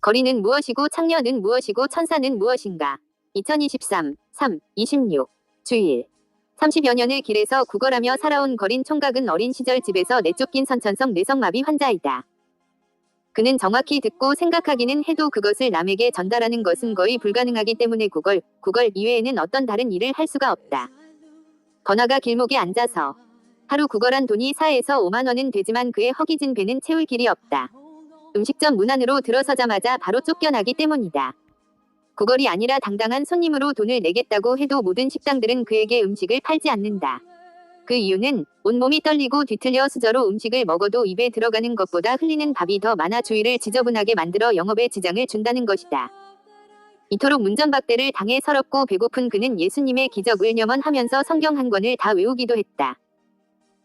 거리는 무엇이고 창녀는 무엇이고 천사는 무엇인가? 2023 3 26 주일 30여 년의 길에서 구걸하며 살아온 거린 총각은 어린 시절 집에서 내쫓긴 선천성 뇌성마비 환자이다. 그는 정확히 듣고 생각하기는 해도 그것을 남에게 전달하는 것은 거의 불가능하기 때문에 구걸, 구걸 이외에는 어떤 다른 일을 할 수가 없다. 번화가 길목에 앉아서 하루 구걸한 돈이 4에서 5만 원은 되지만 그의 허기진 배는 채울 길이 없다. 음식점 문 안으로 들어서자마자 바로 쫓겨나기 때문이다. 구걸이 아니라 당당한 손님으로 돈을 내겠다고 해도 모든 식당들은 그에게 음식을 팔지 않는다. 그 이유는 온몸이 떨리고 뒤틀려 수저로 음식을 먹어도 입에 들어가는 것보다 흘리는 밥이 더 많아 주위를 지저분하게 만들어 영업에 지장을 준다는 것이다. 이토록 문전박대를 당해 서럽고 배고픈 그는 예수님의 기적을 염원하면서 성경 한 권을 다 외우기도 했다.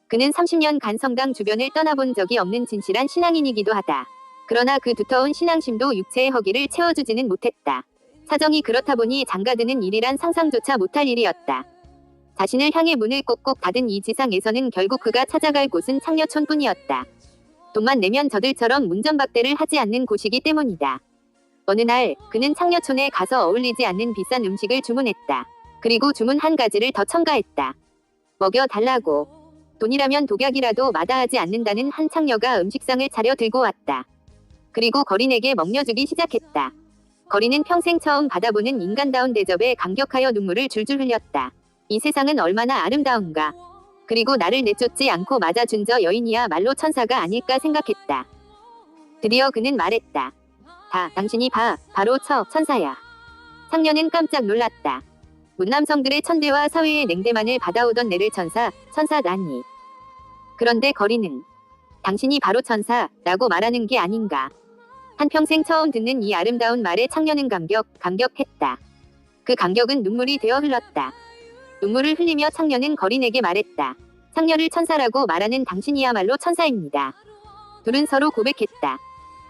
그는 30년간 성당 주변을 떠나본 적이 없는 진실한 신앙인이기도 하다. 그러나 그 두터운 신앙심도 육체의 허기를 채워주지는 못했다. 사정이 그렇다 보니 장가드는 일이란 상상조차 못할 일이었다. 자신을 향해 문을 꼭꼭 닫은 이 지상에서는 결국 그가 찾아갈 곳은 창녀촌뿐이었다. 돈만 내면 저들처럼 문전박대를 하지 않는 곳이기 때문이다. 어느 날 그는 창녀촌에 가서 어울리지 않는 비싼 음식을 주문했다. 그리고 주문 한 가지를 더 첨가했다. 먹여 달라고. 돈이라면 독약이라도 마다하지 않는다는 한 창녀가 음식상을 차려 들고 왔다. 그리고 거린에게 먹여주기 시작했다. 거린은 평생 처음 받아보는 인간다운 대접에 감격하여 눈물을 줄줄 흘렸다. 이 세상은 얼마나 아름다운가. 그리고 나를 내쫓지 않고 맞아준 저 여인이야 말로 천사가 아닐까 생각했다. 드디어 그는 말했다. 다 당신이 봐, 바로 저 천사야. 상녀는 깜짝 놀랐다. 문남성들의 천대와 사회의 냉대만을 받아오던 내를 천사, 천사다니. 그런데 거리는 당신이 바로 천사라고 말하는 게 아닌가. 한평생 처음 듣는 이 아름다운 말에 창녀는 감격, 감격했다. 그 감격은 눈물이 되어 흘렀다. 눈물을 흘리며 창녀는 거린에게 말했다. 창녀를 천사라고 말하는 당신이야말로 천사입니다. 둘은 서로 고백했다.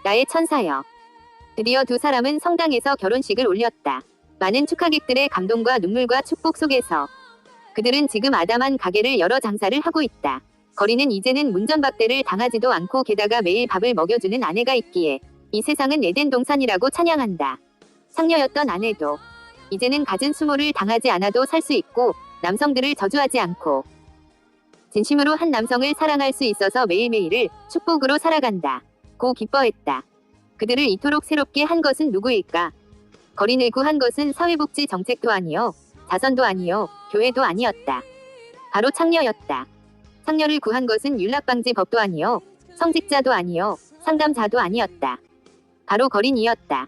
나의 천사여. 드디어 두 사람은 성당에서 결혼식을 올렸다. 많은 축하객들의 감동과 눈물과 축복 속에서 그들은 지금 아담한 가게를 열어 장사를 하고 있다. 거리는 이제는 문전박대를 당하지도 않고 게다가 매일 밥을 먹여주는 아내가 있기에 이 세상은 에덴 동산이라고 찬양한다. 상녀였던 아내도 이제는 갖은 수모를 당하지 않아도 살 수 있고 남성들을 저주하지 않고 진심으로 한 남성을 사랑할 수 있어서 매일매일을 축복으로 살아간다. 고 기뻐했다. 그들을 이토록 새롭게 한 것은 누구일까? 거린을 구한 것은 사회복지 정책도 아니요, 자선도 아니요, 교회도 아니었다. 바로 창녀였다. 창녀를 구한 것은 윤락방지법도 아니요, 성직자도 아니요, 상담자도 아니었다. 바로 거린이었다.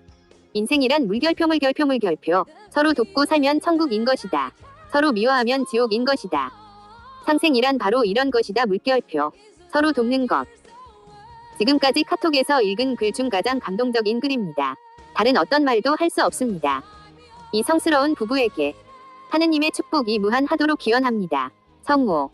인생이란 물결표 물 결표 물 결표 서로 돕고 살면 천국인 것이다. 서로 미워하면 지옥인 것이다. 상생이란 바로 이런 것이다 물결표 서로 돕는 것. 지금까지 카톡에서 읽은 글 중 가장 감동적인 글입니다. 다른 어떤 말도 할 수 없습니다. 이 성스러운 부부에게 하느님의 축복이 무한하도록 기원합니다. 성우